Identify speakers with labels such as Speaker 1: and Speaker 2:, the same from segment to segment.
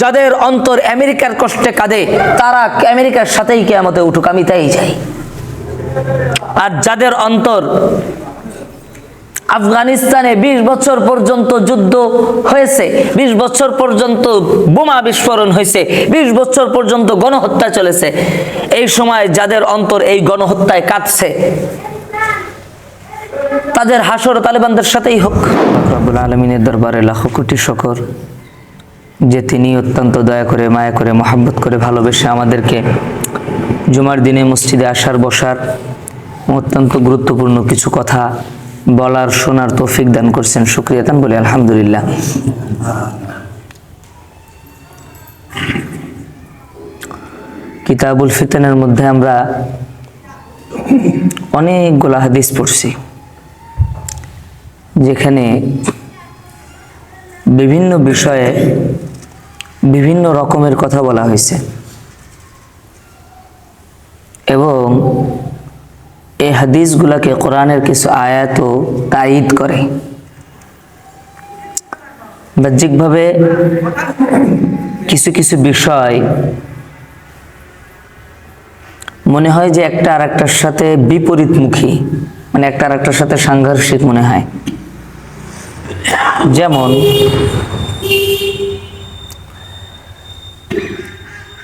Speaker 1: যাদের অন্তর আমেরিকার কষ্টে কাঁদে, তারা আমেরিকার সাথেই কেয়ামতে উঠুক, আমি তাই চাই। আর যাদের অন্তর আফগানিস্তানে ২০ বছর পর্যন্ত যুদ্ধ হয়েছে ২০ বছর পর্যন্ত বোমা বিস্ফোরণ হয়েছে ২০ বছর পর্যন্ত গণহত্যা চলেছে, এই সময় যাদের অন্তর এই গণহত্যায় কাঁদছে, তাদের হাসর তালেবানদের সাথেই হোক। আলমিনের দরবারে লাখো কোটি শকর। যে তিনি অত্যন্ত দয়া করে, মায়া করে, মহাব্বত করে ভালোবেসে আমাদেরকে জুমার দিনে মসজিদে আসার, বসার অত্যন্ত গুরুত্বপূর্ণ কিছু কথা বলার, শোনার তৌফিক দান করছেন। শুক্রিয়া দান বলি, আলহামদুলিল্লাহ। কিতাবুল ফিতনের মধ্যে আমরা অনেকগুলো হাদিস পড়ছি, যেখানে বিভিন্ন বিষয়ে বিভিন্ন রকমের কথা বলা হয়েছে। এবং এই হাদিসগুলোকে কোরআনের কিছু আয়াতও তাইদ করে। বাহ্যিকভাবে কিছু কিছু বিষয় মনে হয় যে একটা আর একটার সাথে বিপরীতমুখী মানে একটা আর একটার সাথে সাংঘর্ষিক মনে হয়। যেমন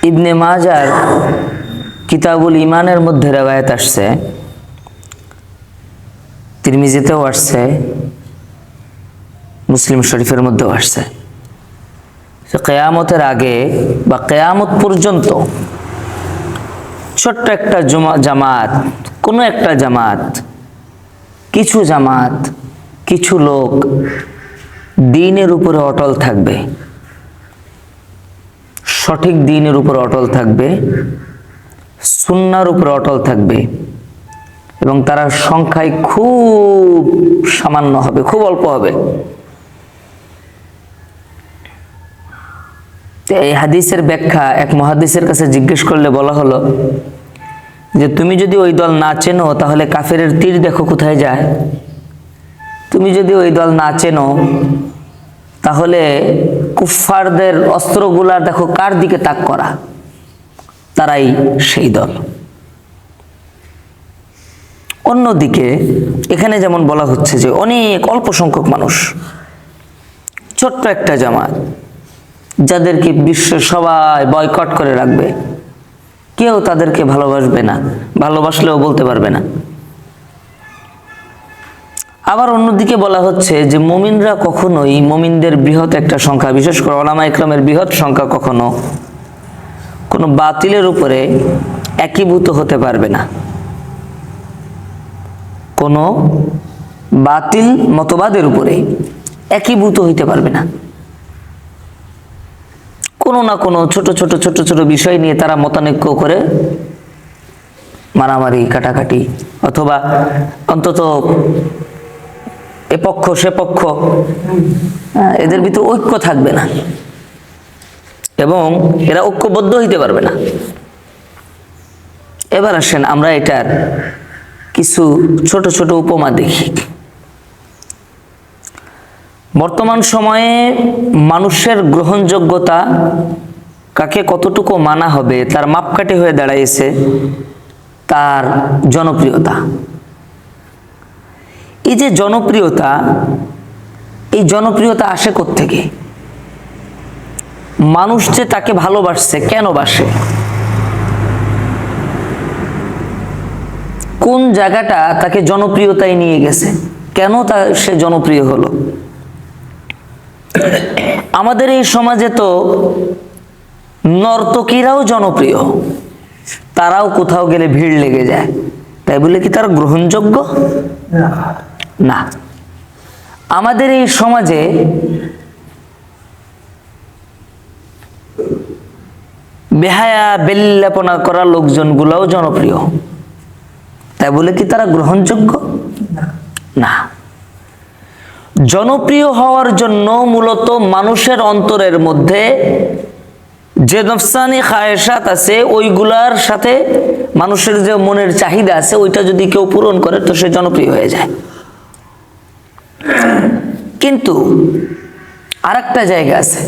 Speaker 1: ইবনে মাজার কিতাবুল ইমানের মধ্যে রেবায়ত আসছে, তিরমিজিতেও আসছে, মুসলিম শরীফের মধ্যেও আসছে। কেয়ামতের আগে বা কেয়ামত পর্যন্ত ছোট্ট একটা জমা জামাত, কোনো একটা জামাত, কিছু জামাত, কিছু লোক দিনের উপরে অটল থাকবে। সঠিক দিনের উপর অটল থাকবে, সুন্নার উপর অটল থাকবে, এবং তারা সংখ্যায় খুব সামান্য হবে, খুব অল্প হবে। এই হাদিসের ব্যাখ্যা এক মহাদিসের কাছে জিজ্ঞেস করলে বলা হলো যে, তুমি যদি ওই দল না চেনো, তাহলে কাফের তীর দেখো কোথায় যায়? তুমি যদি ওই দল না চেনো, তাহলে কুফফারদের অস্ত্রগুলা দেখো কার দিকে তাক করা? তারাই সেই দল। অন্যদিকে এখানে যেমন বলা হচ্ছে যে অনেক অল্প সংখ্যক মানুষ, ছোট্ট একটা জামাত, যাদেরকে বিশ্ব সবাই বয়কট করে রাখবে। কেউ তাদেরকে ভালোবাসবে না, ভালোবাসলেও বলতে পারবে না। আবার অন্যদিকে বলা হচ্ছে যে মমিনরা কখনোই মমিনদের বৃহৎ একটা সংখ্যা, বিশেষ করে ওলামা ইকরামের বৃহৎ সংখ্যা কখনো কোনো বাতিলের উপরে একীভূত হতে পারবে না। কোনো বাতিল মতবাদের উপরে একীভূত হইতে পারবে না। কোনো না কোনো ছোট ছোট ছোট ছোট বিষয় নিয়ে তারা মতানৈক্য করে মারামারি, কাটাকাটি, অথবা অন্তত এ পক্ষ সে পক্ষ এদের ভিতর ঐক্য থাকবে না। এবং এরা ঐক্যবদ্ধ হইতে পারবে না। এবার আসেন আমরা এটার কিছু ছোট ছোট উপমা দেখি। বর্তমান সময়ে মানুষের গ্রহণযোগ্যতা কাকে কতটুকু মানা হবে, তার মাপকাঠি হয়ে দাঁড়াইছে, তার জনপ্রিয়তা। এই যে জনপ্রিয়তা, এই জনপ্রিয়তা আসে থেকে মানুষ যে তাকে ভালোবাসছে, কেন বাসে? কোন জায়গাটা তাকে জনপ্রিয়তায় নিয়ে গেছে? কেন তা সে জনপ্রিয় হলো? আমাদের এই সমাজে তো নর্তকীরাও জনপ্রিয়। তারাও কোথাও গেলে ভিড় লেগে যায়। তাই বলে কি তারা গ্রহণযোগ্য? না। আমাদের এই সমাজে বেহায়া, বেল্লাপনা করা লোকজনগুলোও জনপ্রিয়। তাই বলে কি তারা গ্রহণযোগ্য? না। জনপ্রিয় হওয়ার জন্য মূলত মানুষের অন্তরের মধ্যে যে নফসানি খায়েশাত আছে, ওইগুলার সাথে মানুষের যে মনের চাহিদা আছে, ওইটা যদি কেউ পূরণ করে, তো সে জনপ্রিয় হয়ে যায়। কিন্তু আরেকটা জায়গা আছে।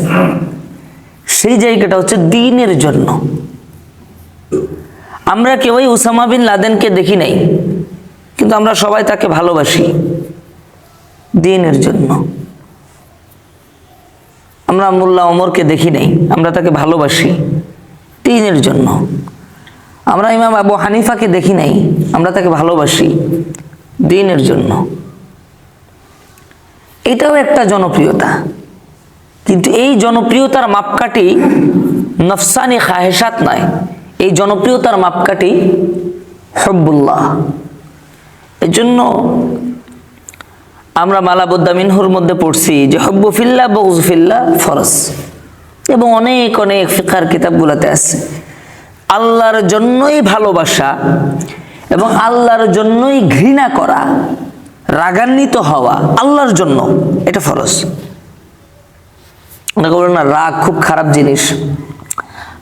Speaker 1: সেই জায়গাটা হচ্ছে দিনের জন্য। আমরা কেউই উসামা বিন লাদেনকে দেখি নাই, কিন্তু আমরা সবাই তাকে ভালোবাসি দিনের জন্য। আমরা মোল্লা ওমরকে দেখি নাই, আমরা তাকে ভালোবাসি দিনের জন্য। আমরা ইমাম আবু হানিফাকে দেখি নাই, আমরা তাকে ভালোবাসি দিনের জন্য। এটাও একটা জনপ্রিয়তা। কিন্তু এই জনপ্রিয়তার মাপকাঠি নফসানি খাহেসাত নয়। এই জনপ্রিয়তার মাপকাঠি হব্বুল্লাহ। এই জন্য আমরা মালাবুদ্দা মিনহুর মধ্যে পড়ছি যে হব্বু ফিল্লা বউজফিল্লা ফরস এবং অনেক অনেক ফিকার কিতাবগুলোতে আছে। আল্লাহর জন্যই ভালোবাসা এবং আল্লাহর জন্যই ঘৃণা করা রাগান্বিত হওয়া আল্লাহর জন্য এটা ফরজ। না, রাগ খুব খারাপ জিনিস।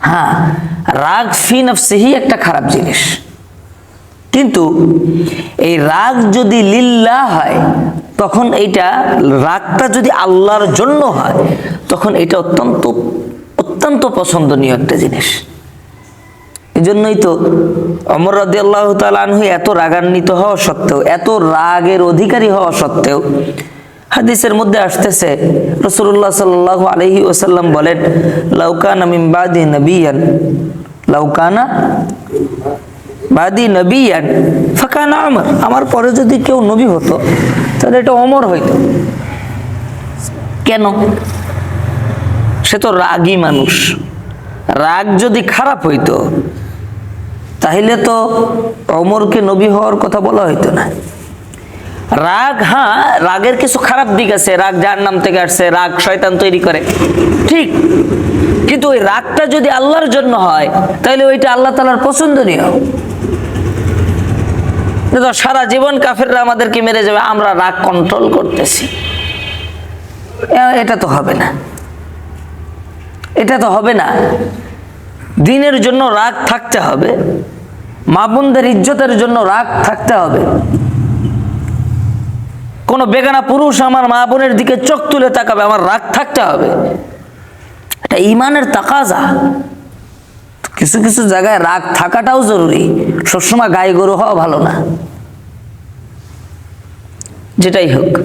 Speaker 1: হ্যাঁ রাগ ফি নফসিহি একটা খারাপ জিনিস। কিন্তু এই রাগ যদি লিল্লা হয়, তখন এইটা রাগটা যদি আল্লাহর জন্য হয়, তখন এটা অত্যন্ত অত্যন্ত পছন্দনীয় একটা জিনিস। এই জন্যই তো অমর রাদি আল্লাহ তালু এত রাগান্বিত হওয়া সত্ত্বেও, এত রাগের অধিকারী হওয়া সত্ত্বেও হাদিসের মধ্যে আসতেছে রসুল্লাহ সাল্লাহ আলহি ওসাল্লাম বলেন লাউকানা মিমবাদি নবিয়ান লাউকানা বাদি নবিয়ান ফাঁকানা আমার আমার পরে যদি কেউ নবী হতো, তাহলে এটা অমর হইতো। কেন? সে তো রাগী মানুষ। রাগ যদি খারাপ হইতো তাহলে তো অমরকে নবী হওয়ার কথা বলা হইতো না। রাগ হ্যাঁ রাগের কিছু খারাপ দিক আছে। রাগ যার নাম থেকে আসছে, রাগ শয়তান তৈরি করে। ঠিক। কিন্তু ওই রাগটা যদি আল্লাহর জন্য হয়, তাহলে ওইটা আল্লাহ তালার পছন্দনীয়। সারা জীবন কাফেররা আমাদেরকে মেরে যাবে, আমরা রাগ কন্ট্রোল করতেছি। এটা তো হবে না। এটা তো হবে না। দিনের জন্য রাগ থাকতে হবে, মা বোনদের ইজ্জতের জন্য রাগ থাকতে হবে। কোনো বেগানা পুরুষ আমার মা বোনের দিকে চোখ তুলে তাকাবে, আমার রাগ থাকতে হবে। এটা ইমানের তাকাজা। কিছু কিছু জায়গায় রাগ থাকাটাও জরুরি। সবসময় গায়ে গরু হওয়া ভালো না। যেটাই হোক,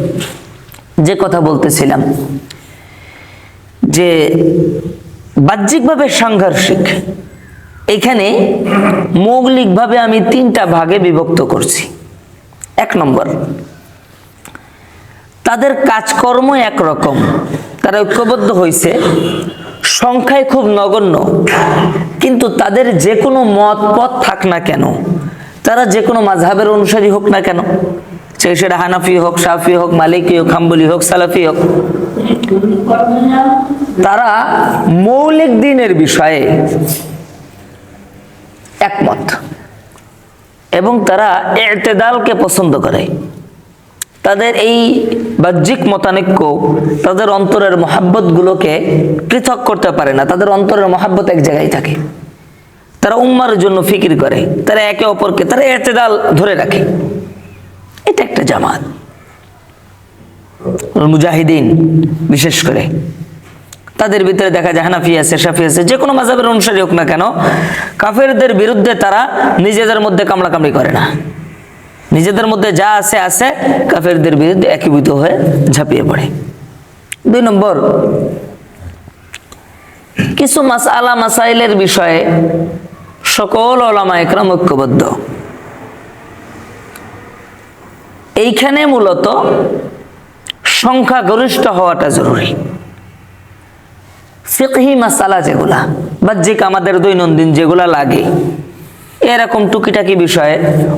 Speaker 1: যে কথা বলতেছিলাম, যে বাহ্যিকভাবে সাংঘর্ষিক। এখানে মৌলিকভাবে আমি তিনটা ভাগে বিভক্ত করছি। এক নম্বর, তাদের কাজকর্ম একরকম, তারা ঐক্যবদ্ধ হয়েছে সংখ্যায় খুব নগণ্য, কিন্তু তাদের যে কোনো মত, পথ থাক না কেন, তারা যে কোনো মাঝহাবের অনুসারী হোক না কেন সেটা হানাফি হোক, সাফি হোক, মালিকি হোক, হাম্বলি হোক, সালাফি হোক তারা মৌলিক দিনের বিষয়ে একমত। এবং তারা এতেদালকে পছন্দ করে। তাদের এই বাহ্যিক মতানৈক্য তাদের অন্তরের মহাব্বত গুলোকে পৃথক করতে পারে না। তাদের অন্তরের মহাব্বত এক জায়গায় থাকে। তারা উম্মার জন্য ফিকির করে। তারা একে অপরকে, তারা এতেদাল ধরে রাখে। এটা একটা জামাত। মুজাহিদিন, বিশেষ করে। তাদের ভিতরে দেখা যায় হানাফি আছে, শাফি আছে, যে কোনো মাজাবের অনুসারী হোক না কেন, কাফেরদের বিরুদ্ধে তারা নিজেদের মধ্যে কামড়াকামড়ি করে না। নিজেদের মধ্যে যা আছে আছে, কাফেরদের বিরুদ্ধে একীভূত হয়ে ঝাঁপিয়ে পড়ে। দুই নম্বর, কিছু মাসালা, মাসাইলের বিষয়ে সকল ওলামা একরাম ঐক্যবদ্ধ। এইখানে মূলত সংখ্যাগরিষ্ঠ হওয়াটা জরুরি। ফিকহি মাসালা যেগুলা, বাহ্যিক আমাদের দৈনন্দিন যেগুলা লাগে, এরকম টুকিটাকি বিষয়ে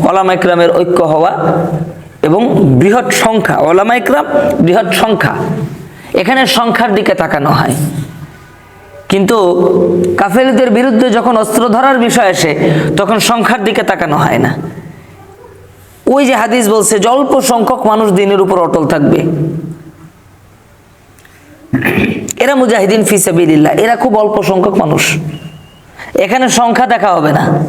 Speaker 1: ওলামা ইকরামের ঐক্য হওয়া এবং বৃহৎ সংখ্যা, ওলামা ইকরাম বৃহৎ সংখ্যা, এখানে সংখ্যার দিকে তাকানো হয়। কিন্তু কাফেরদের বিরুদ্ধে যখন অস্ত্র ধরার বিষয় আসে, তখন সংখ্যার দিকে তাকানো হয় না। ওই যে হাদিস বলছে যে অল্প সংখ্যক মানুষ দিনের উপর অটল থাকবে। এরা মুজাহিদিন ফিসাবিল্লাহ এরা খুব অল্প সংখ্যক মানুষ। এখানে সংখ্যা দেখা হবে না।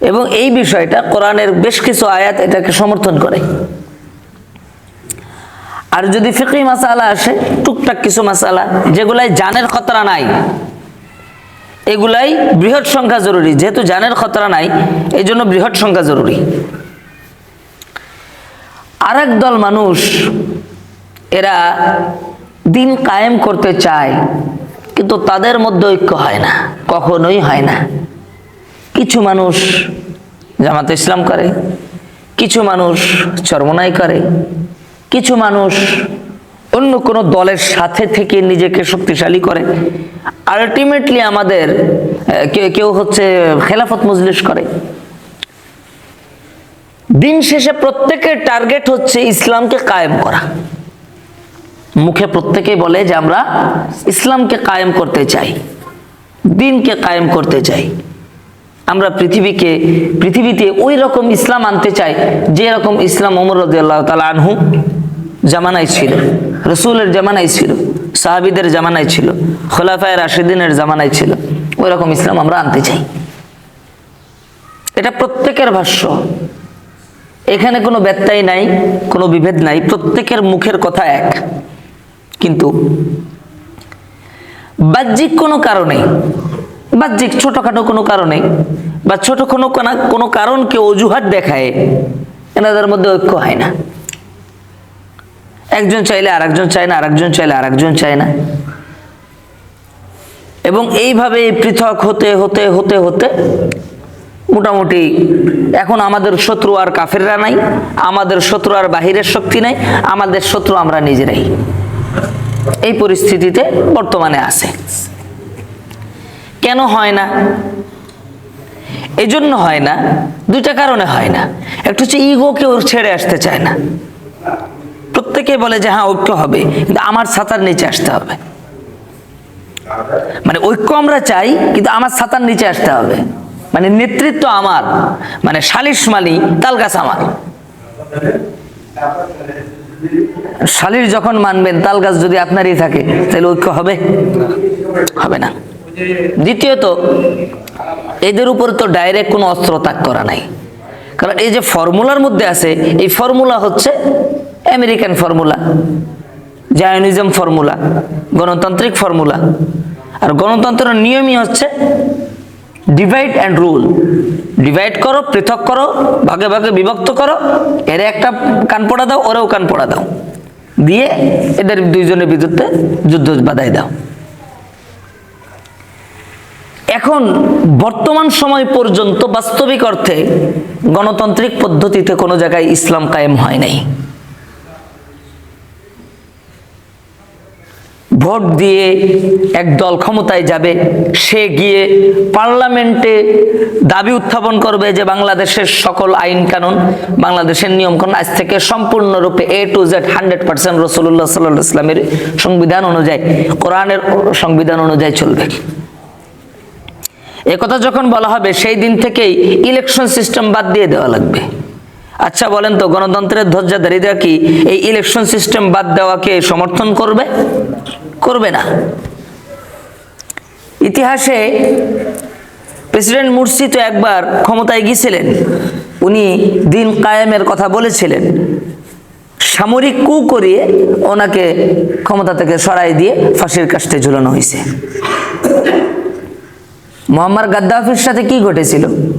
Speaker 1: এবং এই বিষয়টা কোরআনের বেশ কিছু আয়াত এটাকে সমর্থন করে। আর যদি ফিকি মাসালা আসে, টুকটাক কিছু মাসালা, যেগুলাই জানের খতরা নাই, এগুলাই বৃহৎ সংখ্যা জরুরি। যেহেতু জানের খতরা নাই এই জন্য বৃহৎ সংখ্যা জরুরি। আরেক দল মানুষ, এরা দিন কায়েম করতে চায়, কিন্তু তাদের মধ্যে ঐক্য হয় না, কখনোই হয় না। কিছু মানুষ জামাতে ইসলাম করে, কিছু মানুষ চরমনাই করে, কিছু মানুষ অন্য কোনো দলের সাথে থেকে নিজেকে শক্তিশালী করে। আলটিমেটলি আমাদের কেউ হচ্ছে খেলাফত মজলিস করে। দিন শেষে প্রত্যেকের টার্গেট হচ্ছে ইসলামকে কায়েম করা। মুখে প্রত্যেকেই বলে যে আমরা ইসলামকে কায়েম করতে চাই, দিনকে কায়েম করতে চাই। আমরা পৃথিবীকে, পৃথিবীতে ওই রকম ইসলাম আনতে চাই, যে রকম ইসলাম ওমর রদিয়াল্লাহ তালা আনহু জামানায় ছিল, রসুলের জামানায় ছিল, সাহাবিদের জামানায় ছিল, খোলাফায় রাশিদিনের জামানায় ছিল, ওই রকম ইসলাম আমরা আনতে চাই। এটা প্রত্যেকের ভাষ্য। এখানে কোনো ব্যত্যয় নাই, কোনো বিভেদ নাই, প্রত্যেকের মুখের কথা এক। কিন্তু বাহ্যিক কোনো কারণে, বাহ্যিক ছোটখাটো কোনো কারণে বা ছোট কোনো কোনো কারণকে অজুহাত দেখায়, এনাদের মধ্যে ঐক্য হয় না। একজন চাইলে আরেকজন চায় না, আরেকজন চাইলে আরেকজন চায় না। এবং এইভাবে পৃথক হতে হতে হতে হতে মোটামুটি এখন আমাদের শত্রু আর কাফেররা নাই, আমাদের শত্রু আর বাহিরের শক্তি নাই, আমাদের শত্রু আমরা নিজেরাই। এই পরিস্থিতিতে বর্তমানে আছে। কেন হয় না? এজন্য হয় না, দুইটা কারণে হয় না। একটা হচ্ছে ইগো কেউ ছেড়ে আসতে চায় না। প্রত্যেকে বলে যে হ্যাঁ ঐক্য হবে। কিন্তু আমার ছাতার নিচে আসতে হবে। মানে ঐক্য আমরা চাই, কিন্তু আমার ছাতার নিচে আসতে হবে। মানে নেতৃত্ব আমার মানে সালিশ মালি তাল গাছ আমার। শালির যখন মানবেন, তাল গাছ যদি আপনারই থাকে, তাহলে ঐক্য হবে? হবে না। দ্বিতীয়ত, এদের উপর তো ডাইরেক্ট কোনো অস্ত্র তাক করা নাই। কারণ এই যে ফর্মুলার মধ্যে আছে, এই ফর্মুলা হচ্ছে আমেরিকান ফর্মুলা, জায়নিজম ফর্মুলা, গণতান্ত্রিক ফর্মুলা। আর গণতন্ত্রের নিয়মই হচ্ছে ডিভাইড অ্যান্ড রুল ডিভাইড করো, পৃথক করো, ভাগে ভাগে বিভক্ত করো। এর একটা কান পড়া দাও, ওরেও কান পড়া দাও। দিয়ে এদের দুইজনের বিরুদ্ধে যুদ্ধ বাধাই দাও। এখন বর্তমান সময় পর্যন্ত বাস্তবিক অর্থে গণতান্ত্রিক পদ্ধতিতে কোনো জায়গায় ইসলাম কায়েম হয় নাই। ভোট দিয়ে এক দল ক্ষমতায় যাবে, সে গিয়ে পার্লামেন্টে দাবি উত্থাপন করবে যে বাংলাদেশের সকল আইন কানুন, বাংলাদেশের নিয়ম কানুন আজ থেকে সম্পূর্ণরূপে A to Z hundred percent রসুল্লাহ সাল্লাহ ইসলামের সংবিধান অনুযায়ী, কোরআনের সংবিধান অনুযায়ী চলবে। একথা যখন বলা হবে, সেই দিন থেকেই ইলেকশন সিস্টেম বাদ দিয়ে দেওয়া লাগবে। আচ্ছা বলেন তো, গণতন্ত্রের ধ্বজাধারীরা কি এই ইলেকশন সিস্টেম বাদ দেওয়াকে সমর্থন করবে? করবে না। ইতিহাসে প্রেসিডেন্ট মুরসি তো একবার ক্ষমতায় গিয়েছিলেন। উনি দিন কায়েমের কথা বলেছিলেন। সামরিক কু করিয়ে ওনাকে ক্ষমতা থেকে সরাই দিয়ে ফাঁসির কাস্টে ঝুলানো হয়েছে। মোহাম্মদ গাদ্দাফির সাথে কি ঘটেছিল?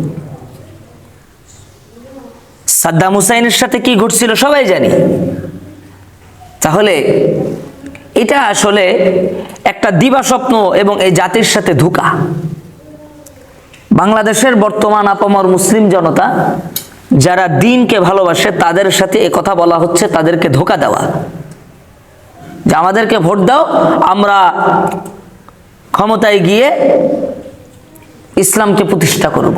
Speaker 1: সাদ্দাম হুসাইনের সাথে কি ঘটছিল সবাই জানি। তাহলে এটা আসলে একটা দিবা স্বপ্ন এবং এই জাতির সাথে ধোকা। বাংলাদেশের বর্তমান আপামর মুসলিম জনতা যারা দিনকে ভালোবাসে, তাদের সাথে এ কথা বলা হচ্ছে, তাদেরকে ধোকা দেওয়া। যে আমাদেরকে ভোট দাও, আমরা ক্ষমতায় গিয়ে ইসলামকে প্রতিষ্ঠা করব।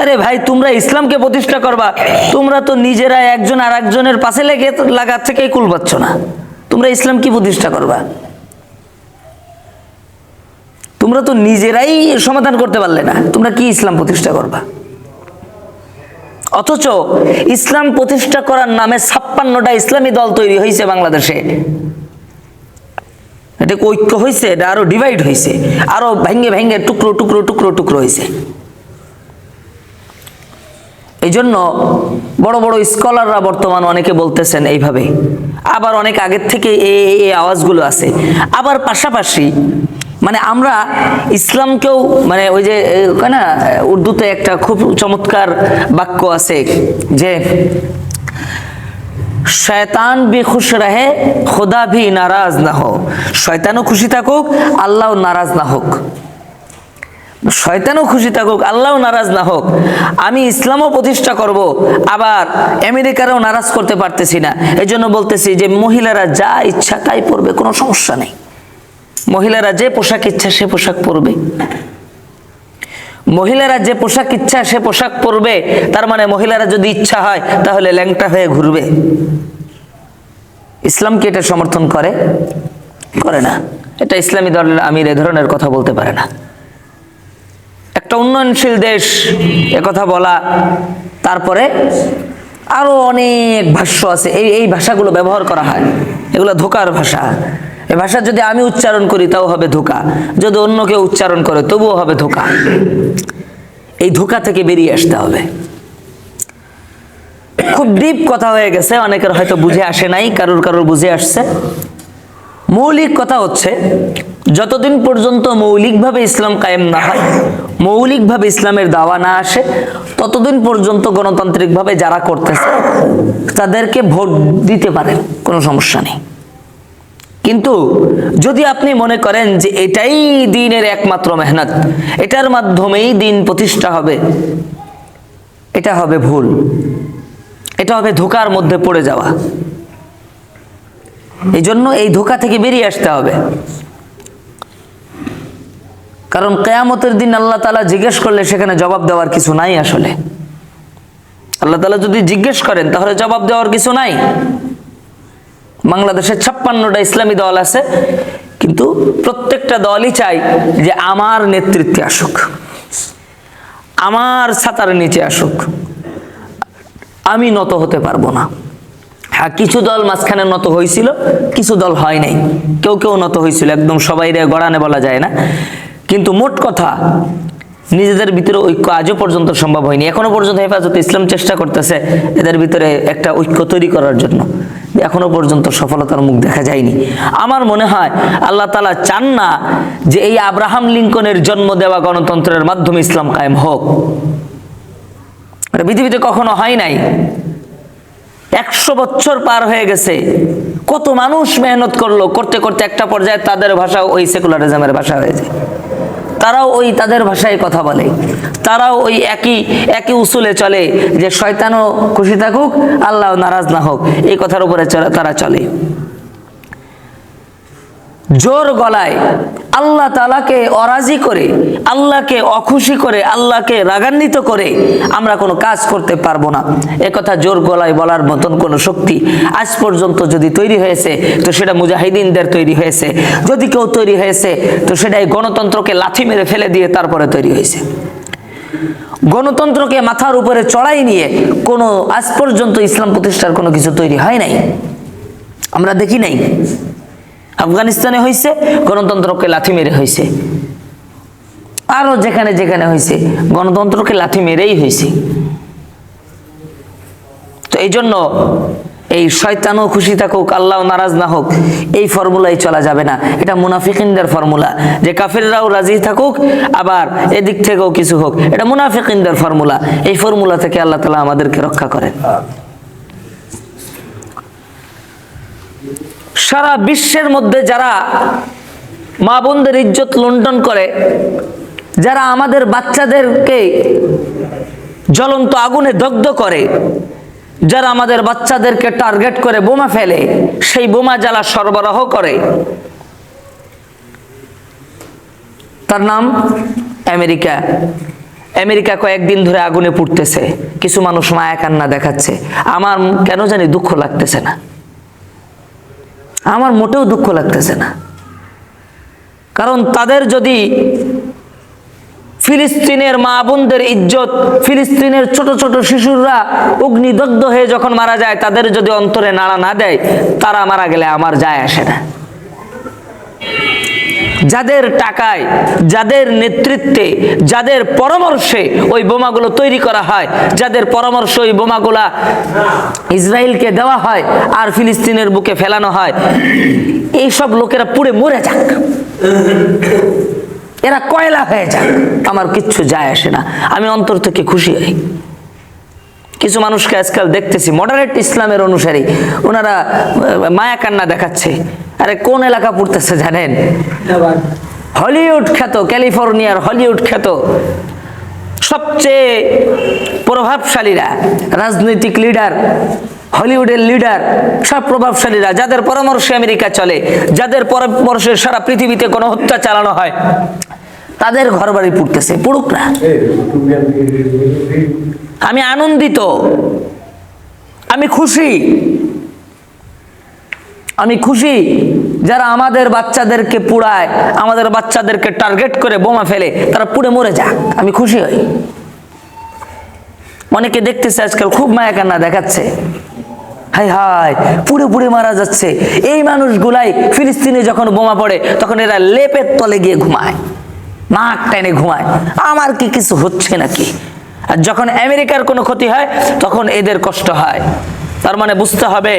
Speaker 1: আরে ভাই, তোমরা ইসলামকে প্রতিষ্ঠা করবা। তোমরা তো নিজেরা একজন আর একজনের পাশে লেগে লাগার থেকেই কুল পাচ্ছ না। তোমরা ইসলাম কি প্রতিষ্ঠা করবা? তোমরা তো নিজেরাই সমাধান করতে পারলে না। তোমরা কি ইসলাম প্রতিষ্ঠা করবা? অথচ ইসলাম প্রতিষ্ঠা করার নামে ছাপ্পান্নটা ইসলামী দল তৈরি হয়েছে বাংলাদেশে। এটা ঐক্য হয়েছে এটা আরও ডিভাইড হয়েছে আরও ভেঙ্গে ভেঙ্গে টুকরো টুকরো টুকরো টুকরো হয়েছে এই জন্য বড় বড় স্কলাররা বর্তমান অনেকে বলতেছেন এইভাবে। আবার অনেক আগের থেকে এই এই- আওয়াজগুলো আছে। আবার পাশাপাশি মানে আমরা ইসলামকেও মানে ওই যে না, উর্দুতে একটা খুব চমৎকার বাক্য আছে যে, শয়তান ভি খুশ রাহে, খোদা ভি নারাজ না হো শয়তানও খুশি থাকুক আল্লাহ নারাজ না হোক। শয়তানও খুশি থাকুক, আল্লাহও নারাজ না হোক। আমি ইসলামও প্রতিষ্ঠা করব, আবার আমেরিকারও নারাজ করতে পারতেছি না। এই জন্য বলতেছি যে মহিলারা যা ইচ্ছা তাই পরবে, কোনো সমস্যা নেই। মহিলারা যে পোশাক ইচ্ছা সে পোশাক পরবে। মহিলারা যে পোশাক ইচ্ছা সে পোশাক পরবে, তার মানে মহিলারা যদি ইচ্ছা হয়, তাহলে ল্যাংটা হয়ে ঘুরবে। ইসলাম কি এটা সমর্থন করে? করে না। এটা ইসলামী দলের আমির এ ধরনের কথা বলতে পারে না। একটা উন্নয়নশীল দেশ কথা বলা। তারপরে আরও অনেক ভাষ্য আছে, এই এই ভাষাগুলো ব্যবহার করা হয়। এগুলো ধোকার ভাষা। এই ভাষা যদি আমি উচ্চারণ করি, তাও হবে ধোকা। যদি অন্য কেউ উচ্চারণ করে, তবুও হবে ধোকা। এই ধোকা থেকে বেরিয়ে আসতে হবে। খুব ডিপ কথা হয়ে গেছে, অনেকের হয়তো বুঝে আসে নাই, কারোর কারোর বুঝে আসছে। মৌলিক কথা হচ্ছে যতদিন পর্যন্ত মৌলিকভাবে ইসলাম কায়েম না হয়, মৌলিকভাবে ইসলামের দাওয়া না আসে, ততদিন পর্যন্ত গণতান্ত্রিকভাবে যারা করতেছে, তাদেরকে ভোট দিতে পারেন, কোনো সমস্যা নেই। কিন্তু যদি আপনি মনে করেন যে এটাই দিনের একমাত্র মেহনত, এটার মাধ্যমেই দিন প্রতিষ্ঠা হবে, এটা হবে ভুল, এটা হবে ধোকার মধ্যে পড়ে যাওয়া। এই জন্য এই ধোকা থেকে বেরিয়ে আসতে হবে। কারণ কেয়ামতের দিন আল্লাহ তালা জিজ্ঞেস করলে সেখানে জবাব দেওয়ার কিছু নাই আসলে। আল্লাহ তালা যদি জিজ্ঞেস করেন, তাহলে জবাব দেওয়ার কিছু নাই। বাংলাদেশে ছাপ্পান্নটা ইসলামী দল আছে, কিন্তু প্রত্যেকটা দলই চাই যে আমার নেতৃত্বে আসুক, আমার ছাতার নিচে আসুক। আমি নত হতে পারব না। হ্যাঁ কিছু দল মাঝখানে নত হয়েছিল কিছু দল হয় নাই। কেউ কেউ নত হয়েছিল একদম সবাই গড়ানে বলা যায় না। কিন্তু মোট কথা, নিজেদের ভিতরে ঐক্য আজও পর্যন্ত সম্ভব হয়নি। এখনও পর্যন্ত হেফাজত ইসলাম চেষ্টা করতেছে এদের ভিতরে একটা ঐক্য তৈরি করার জন্য। এখনও পর্যন্ত সফলতার মুখ দেখা যায়নি। আমার মনে হয় আল্লাহ তালা চান না যে এই আব্রাহাম লিঙ্কনের জন্ম দেওয়া গণতন্ত্রের মাধ্যমে ইসলাম কায়েম হোক। পৃথিবীতে কখনো হয় নাই। একশো বছর পার হয়ে গেছে। কত মানুষ মেহনত করল, করতে করতে একটা পর্যায়ে তাদের ভাষা ওই সেকুলারিজমের ভাষা হয়ে যায়। তারাও ওই তাদের ভাষায় কথা বলে। তারাও ওই একই একই উসুলে চলে যে শয়তানও খুশি থাকুক, আল্লাহ নারাজ না হোক। এই কথার উপরে তারা চলে। জোর গলায় আল্লাহ তালাকে অরাজি করে, আল্লাহকে অখুশি করে, আল্লাহকে রাগান্বিত করে আমরা কোনো কাজ করতে পারব না। কথা জোর গলায় বলার মতন কোনো শক্তি আজ পর্যন্ত যদি তৈরি হয়েছে, তো সেটা মুজাহিদিনদের তৈরি হয়েছে। যদি কেউ তৈরি হয়েছে, তো সেটাই গণতন্ত্রকে লাথি মেরে ফেলে দিয়ে তারপরে তৈরি হয়েছে। গণতন্ত্রকে মাথার উপরে চড়াই নিয়ে কোনো আজ পর্যন্ত ইসলাম প্রতিষ্ঠার কোনো কিছু তৈরি হয় নাই। আমরা দেখি নাই। আফগানিস্তানে হয়েছে গণতন্ত্রকে লাথি মেরে হয়েছে আরও যেখানে যেখানে হয়েছে গণতন্ত্রকে লাথি মেরেই হয়েছে তো এই জন্য এই শয়তানও খুশি থাকুক আল্লাহ নারাজ না হোক, এই ফর্মুলাই চলা যাবে না। এটা মুনাফিকিনদের ফর্মুলা। যে কাফিররাও রাজি থাকুক, আবার এদিক থেকেও কিছু হোক, এটা মুনাফিকিনদের ফর্মুলা। এই ফর্মুলা থেকে আল্লাহ তালা আমাদেরকে রক্ষা করেন। সারা বিশ্বের মধ্যে যারা মা বোনদের ইজ্জত লুণ্ঠন করে, যারা আমাদের বাচ্চাদেরকে জ্বলন্ত আগুনে দগ্ধ করে, যারা আমাদের বাচ্চাদেরকে টার্গেট করে বোমা ফেলে, সেই বোমা জ্বালা সরবরাহ করে। তার নাম আমেরিকা। আমেরিকা কয়েকদিন ধরে আগুনে পুড়তেছে। কিছু মানুষ মায়া কান্না দেখাচ্ছে। আমার কেন জানি দুঃখ লাগতেছে না। আমার মোটেও দুঃখ লাগতেছে না। কারণ তাদের যদি ফিলিস্তিনের মা বোনদের ইজ্জত, ফিলিস্তিনের ছোট ছোট শিশুরা অগ্নিদগ্ধ হয়ে যখন মারা যায়, তাদের যদি অন্তরে নাড়া না দেয়, তারা মারা গেলে আমার যায় আসে না। যাদের টাকায়, যাদের নেতৃত্বে, যাদের পরামর্শে ওই বোমাগুলো তৈরি করা হয়, যাদের পরামর্শ ওই বোমাগুলা ইসরায়েলকে দেওয়া হয় আর ফিলিস্তিনের বুকে ফেলানো হয়, এইসব লোকেরা পুড়ে মরে যাক। এরা কয়লা হয়ে যাক। আমার কিচ্ছু যায় আসে না। আমি অন্তর থেকে খুশি হই। কিছু মানুষকে আজকাল দেখতেছি মডারেট ইসলামের অনুসারী। ওনারা মায়া কান্না দেখাচ্ছে। আরে কোন এলাকা পড়তেছে জানেন? হলিউড খ্যাত ক্যালিফোর্নিয়ার হলিউড খ্যাত। সবচেয়ে প্রভাবশালীরা রাজনৈতিক লিডার হলিউডের লিডার সব প্রভাবশালীরা যাদের পরামর্শে আমেরিকা চলে যাদের পরামর্শে সারা পৃথিবীতে কোনো হত্যা চালানো হয় তাদের ঘর বাড়ি পুড়তেছে পুড়ুক না। আমি আনন্দিত আমি খুশি। আমি খুশি যারা আমাদের বাচ্চাদেরকে পুড়ায়, আমাদের বাচ্চাদেরকে টার্গেট করে বোমা ফেলে, তারা পুড়ে মরে যাক। আমি খুশি হই। অনেকে দেখতেছে আজকাল খুব মায়া কান্না দেখাচ্ছে। হাই হাই পুড়ে পুড়ে মারা যাচ্ছে। এই মানুষগুলাই ফিলিস্তিনে যখন বোমা পড়ে, তখন এরা লেপের তলে গিয়ে ঘুমায়। নাক টেনে ঘুমায়। আমার কি কিছু হচ্ছে নাকি? আর যখন আমেরিকার কোনো ক্ষতি হয়, তখন এদের কষ্ট হয়। তার মানে বুঝতে হবে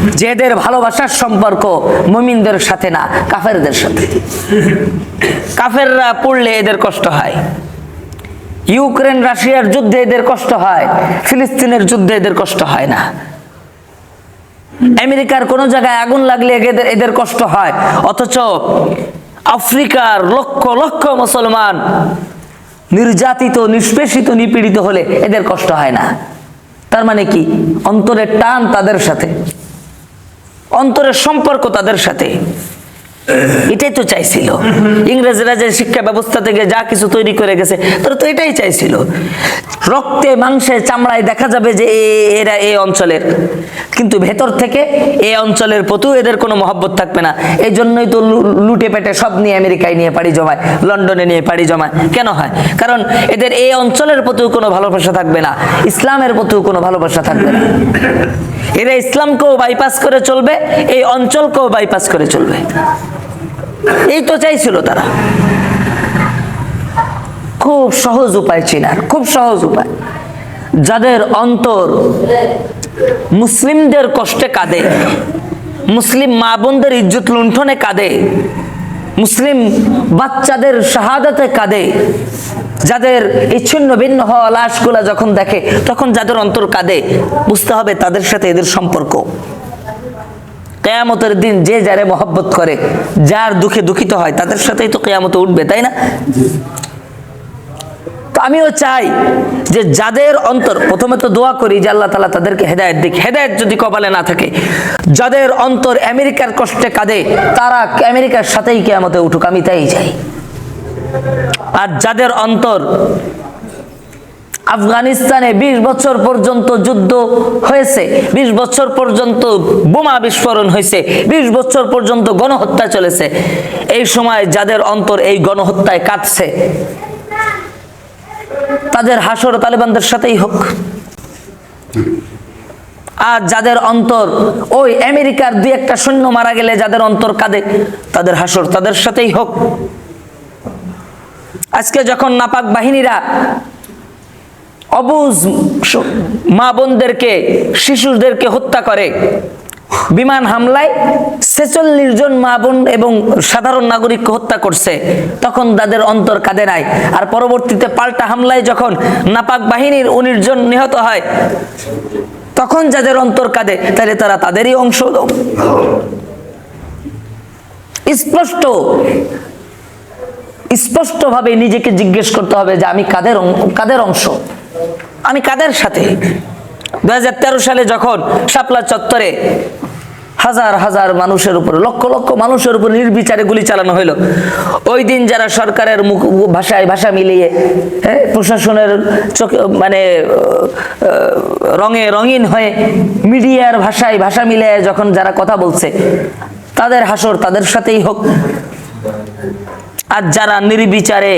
Speaker 1: যে এদের ভালোবাসার সম্পর্ক মুমিনদের সাথে না, কাফেরদের সাথে। কাফেররা পড়লে এদের কষ্ট হয়। ইউক্রেন, রাশিয়ার যুদ্ধে এদের কষ্ট হয়। ফিলিস্তিনের যুদ্ধে এদের কষ্ট হয় না। আমেরিকার কোনো জায়গায় আগুন লাগলে এদের এদের কষ্ট হয়। অথচ আফ্রিকার লক্ষ লক্ষ মুসলমান নির্যাতিত, নিষ্পেষিত, নিপীড়িত হলে এদের কষ্ট হয় না। তার মানে কি? অন্তরের টান তাদের সাথে। অন্তরের সম্পর্ক তাদের সাথে। এটাই তো চাইছিল। ইংরেজরা যে শিক্ষা ব্যবস্থা থেকে যা কিছু তৈরি করে গেছে, তারা তো এটাই চাইছিল। রক্তে, মাংসে, চামড়ায় দেখা যাবে যে এরা এই অঞ্চলের। কিন্তু ভেতর থেকে এই অঞ্চলের প্রতিও এদের কোনো মহব্বত থাকবে না। এই জন্যই তো লুটে পেটে সব নিয়ে আমেরিকায় নিয়ে পাড়ি জমায়, লন্ডনে নিয়ে পাড়ি জমায়। কেন হয়? কারণ এদের এই অঞ্চলের প্রতিও কোনো ভালোবাসা থাকবে না। ইসলামের প্রতিও কোনো ভালোবাসা থাকবে না। এরা ইসলামকেও বাইপাস করে চলবে, এই অঞ্চলকেও বাইপাস করে চলবে। এই তো চাইছিল তারা। খুব সহজ উপায় চিনার খুব সহজ উপায়। যাদের অন্তর মুসলিমদের কষ্টে কাঁদে, মুসলিম মা বোনদের ইজ্জত লুণ্ঠনে কাঁদে, মুসলিম বাচ্চাদের শাহাদাতে কাঁদে, যাদের এই ছিন্ন ভিন্ন হওয়া লাশগুলা যখন দেখে, তখন যাদের অন্তর কাঁদে, বুঝতে হবে তাদের সাথে এদের সম্পর্ক। কেয়ামতের দিন যে যারে মহব্বত করে, যার দুঃখে দুঃখিত হয়, তাদের সাথেই তো কেয়ামতে উঠবে, তাই না? তো আমিও চাই যে যাদের অন্তর, প্রথমে তো দোয়া করি যে আল্লাহ তালা তাদেরকে হেদায়ত দিক। হেদায়ত যদি কপালে না থাকে, যাদের অন্তর আমেরিকার কষ্টে কাঁদে, তারা আমেরিকার সাথেই কেয়ামতে উঠুক, আমি তাই চাই। আর যাদের অন্তর আফগানিস্তানে ২০ বছর পর্যন্ত যুদ্ধ হয়েছে ২০ বছর পর্যন্ত বোমা বিস্ফোরণ হয়েছে ২০ বছর পর্যন্ত গণহত্যা চলেছে। এই সময় যাদের অন্তর এই গণহত্যায় কাটছে তাদের হাসর তালেবানদের সাথেই হোক। আর যাদের অন্তর ওই আমেরিকার দুই একটা সৈন্য মারা গেলে যাদের অন্তর কাঁদে, তাদের হাসর তাদের সাথেই হোক। আজকে যখন নাপাক বাহিনীরা অবুজ মা বোনদেরকে, শিশুদেরকে হত্যা করে। বিমান হামলায় ছেচল্লিশ জন মা বোন এবং সাধারণ নাগরিককে হত্যা করছে। তখন তাদের অন্তর কাঁদে নাই। আর পরবর্তীতে পাল্টা হামলায় যখন নাপাক বাহিনীর উনিশ জন নিহত হয়, তখন যাদের অন্তর কাঁদে, তাহলে তারা তাদেরই অংশ। স্পষ্ট স্পষ্টভাবে নিজেকে জিজ্ঞেস করতে হবে যে আমি কাদের কাদের অংশ? আমি কাদের সাথে? দু সালে যখন শাপলা চত্বরে হাজার হাজার মানুষের উপর, লক্ষ লক্ষ মানুষের উপর নির্বিচারে গুলি চালানো হলো ওই দিন যারা সরকারের মুখ, ভাষায় ভাষা মিলিয়ে হ্যাঁ প্রশাসনের চোখে মানে রঙে রঙিন হয়ে মিডিয়ার ভাষায় ভাষা মিলিয়ে যখন যারা কথা বলছে, তাদের হাসর তাদের সাথেই হোক। আর যারা নির্বিচারে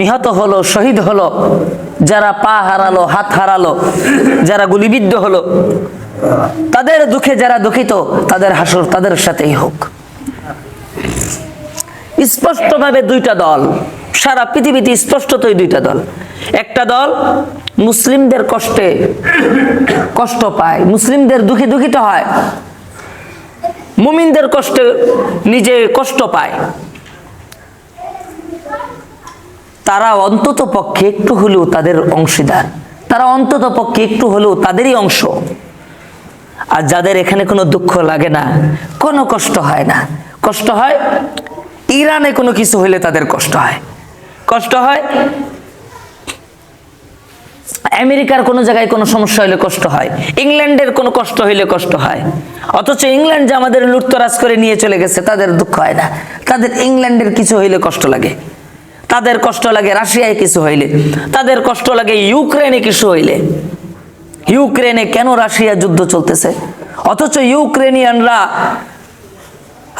Speaker 1: নিহত হলো, শহীদ হলো, যারা পা হারালো, হাত হারালো, যারা গুলিবিদ্ধ হলো, তাদের দুঃখে যারা দুঃখিত, তাদের হাসর তাদের সাথেই হোক। স্পষ্টভাবে দুইটা দল, সারা পৃথিবীতে স্পষ্টতই দুইটা দল। একটা দল মুসলিমদের কষ্টে কষ্ট পায়, মুসলিমদের দুঃখে দুঃখিত হয়, মুমিনদের কষ্টে নিজে কষ্ট পায়। তারা অন্তত পক্ষে একটু হলেও তাদের অংশীদার। তারা অন্তত পক্ষে একটু হলেও তাদেরই অংশ। আর যাদের এখানে কোনো দুঃখ লাগে না, কোনো কষ্ট হয় না। কষ্ট হয় ইরানে কোনো কিছু হইলে তাদের কষ্ট হয়। কষ্ট হয় আমেরিকার কোনো জায়গায় কোনো সমস্যা হইলে কষ্ট হয়। ইংল্যান্ডের কোনো কষ্ট হইলে কষ্ট হয়। অথচ ইংল্যান্ড যে আমাদের লুটতরাজ করে নিয়ে চলে গেছে, তাদের দুঃখ হয় না। তাদের ইংল্যান্ডের কিছু হইলে কষ্ট লাগে। তাদের কষ্ট লাগে রাশিয়ায় কিছু হইলে, তাদের কষ্ট লাগে ইউক্রেনে কিছু হইলে। ইউক্রেনে কেন রাশিয়া যুদ্ধ চলতেছে? অথচ ইউক্রেনিয়ানরা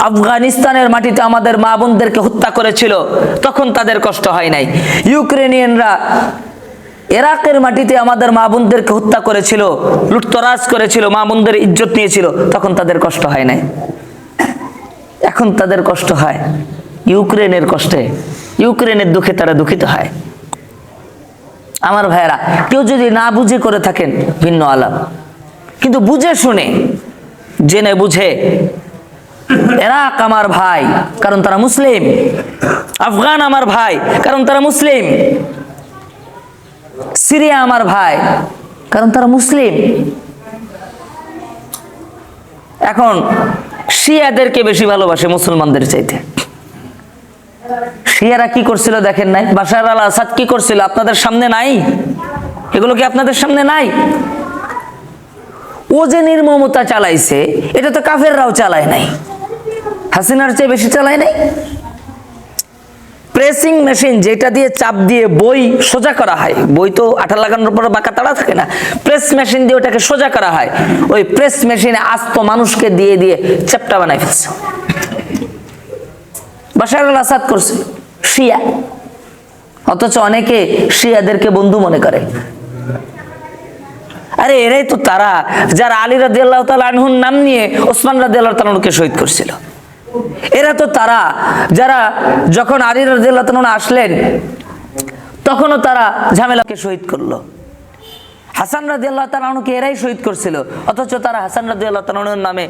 Speaker 1: আফগানিস্তানের মাটিতে আমাদের মা বোনদেরকে হত্যা করেছিল, তখন তাদের কষ্ট হয় নাই। ইউক্রেনিয়ানরা ইরাকের মাটিতে আমাদের মা বোনদেরকে হত্যা করেছিল, লুটতরাজ করেছিল, মা বোনদের ইজ্জত নিয়েছিল, তখন তাদের কষ্ট হয় নাই। এখন তাদের কষ্ট হয় ইউক্রেনের কষ্টে। ইউক্রেনের দুঃখে তারা দুঃখিত হয়। আমার ভাইয়েরা, কেউ যদি না বুঝে করে থাকেন, ভিন্ন আলাপ। কিন্তু বুঝে শুনে, জেনে বুঝে, এরাক আমার ভাই, কারণ তারা মুসলিম। আফগান আমার ভাই, কারণ তারা মুসলিম। সিরিয়া আমার ভাই, কারণ তারা মুসলিম। এখন শিয়াদেরকে বেশি ভালোবাসে মুসলমানদের চাইতে। শিয়ারা কি করছিল দেখেন নাই? বাশার আল আসাদ কি করছিল? আপনাদের সামনে নাই? এগুলো কি আপনাদের সামনে নাই? ও যে নির্মমতা চালাইছে, এটা তো কাফেররাও চালায় নাই। হাসিনার চেয়ে বেশি চালায় নাই? প্রেসিং মেশিন যেটা দিয়ে চাপ দিয়ে বই সোজা করা হয়, বই তো আঠা লাগানোর পর বাঁকা তাড়া থাকে না, প্রেস মেশিন দিয়ে ওটাকে সোজা করা হয়। ওই প্রেস মেশিনে আস্ত মানুষকে দিয়ে দিয়ে চ্যাপটা বানাই ফেলছে। বাশার আল আসাদ করছে, শিয়া। অথচ অনেকে শিয়াদেরকে বন্ধু মনে করে। আরে এরাই তো তারা, যারা আলী রাজি আল্লাহ আনহুর নাম নিয়ে ওসমান রাজি আল্লাহ তালকে শহীদ করছিল। এরা তো তারা, যারা যখন আলী রাজি আল্লাহ আসলেন, তখনও তারা ঝামেলাকে শহীদ করল। হাসান রাজি আল্লাহ তালকে এরাই শহীদ করছিল, অথচ তারা হাসান রাজি আল্লাহ নামে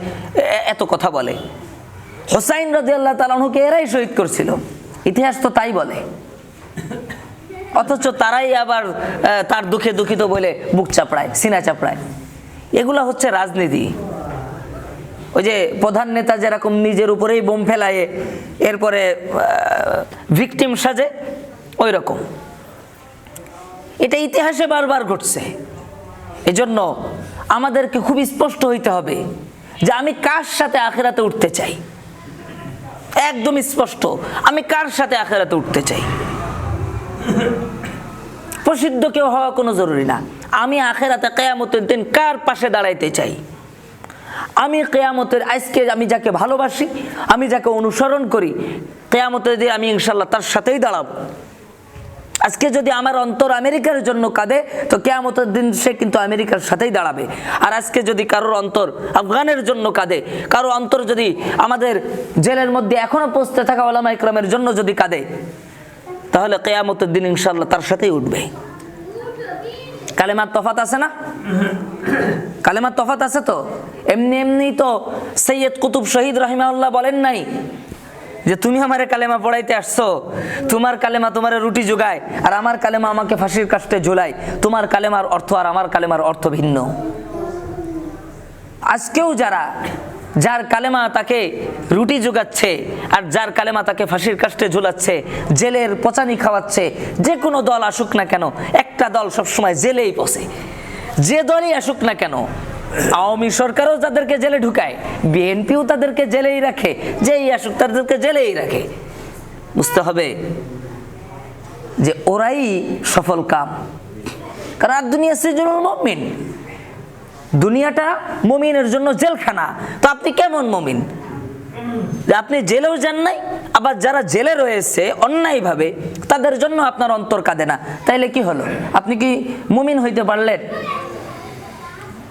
Speaker 1: এত কথা বলে। হোসাইন রাজি আল্লাহ তালকে এরাই শহীদ করছিল। ইতিহাস তো তাই বলে। অথচ তারাই আবার তার দুঃখে দুঃখিত বলে বুক চাপড়ায়, সিনা চাপড়ায়। এগুলা হচ্ছে রাজনীতি। ওই যে প্রধান নেতা যেরকম নিজের উপরেই বোম ফেলায়, এরপরে ভিকটিম সাজে ওই রকম এটা ইতিহাসে বারবার ঘটছে। এজন্য আমাদেরকে খুব স্পষ্ট হইতে হবে যে আমি কার সাথে আখেরাতে উঠতে চাই। একদম স্পষ্ট। আমি কার সাথে আখেরাতে উঠতে চাই? প্রসিদ্ধ কেউ হওয়া কোনো জরুরি না। আমি আখেরাতে কেয়ামতের দিন কার পাশে দাঁড়াইতে চাই? আমি কেয়ামতের আজকে আমি যাকে ভালোবাসি, আমি যাকে অনুসরণ করি, কেয়ামতের দিন আমি ইনশাল্লাহ তার সাথেই দাঁড়াবো। আজকে যদি আমার অন্তর আমেরিকার জন্য কাঁদে, তো কেয়ামতের দিন সে কিন্তু আমেরিকার সাথেই দাঁড়াবে। আর আজকে যদি কারোর অন্তর আফগানের জন্য কাঁদে কারও অন্তর যদি আমাদের জেলের মধ্যে এখনও পৌঁছতে থাকা ওলামা ইকরামের জন্য যদি কাঁদে, তাহলে কেয়ামতের দিন ইনশাল্লাহ তার সাথেই উঠবে। কালেমার তফাত আছে না? কালেমার তফাত আছে তো? এমনি এমনি তো সৈয়দ কুতুব শহীদ রহিমাউল্লাহ বলেন নাই যে তুমি আমারে কালেমা পড়াইতে আসছো, তোমার কালেমা তোমার রুটি যোগায় আর আমার কালেমা আমাকে ফাঁসির কাস্টে ঝোলায়, তোমার কালেমার অর্থ আর আমার কালেমার অর্থ ভিন্ন। আজকেও যারা, যার কালেমা তাকে রুটি যোগাচ্ছে আর যার কালেমা তাকে ফাঁসির কাস্টে ঝুলাচ্ছে, জেলের পচানি খাওয়াচ্ছে, যে কোনো দল আসুক না কেন, একটা দল সবসময় জেলেই পচে যে দলই আসুক না কেন আওয়ামী সরকারও তাদেরকে জেলে ঢুকায়, বিএনপিও তাদেরকে জেলেই রাখে, যেই আসুক তাদেরকে জেলেই রাখে। বুঝতে হবে যে ওরাই সফল কাম। কারণ আর দুনিয়া সৃজনুল মমিন। দুনিয়াটা মমিনের জন্য জেলখানা। তো আপনি কেমন মমিন? আপনি জেলেও যান নাই, আবার যারা জেলে রয়েছে অন্যায়ভাবে, তাদের জন্য আপনার অন্তর কাঁদে না। তাইলে কি হলো? আপনি কি মুমিন হইতে পারলেন?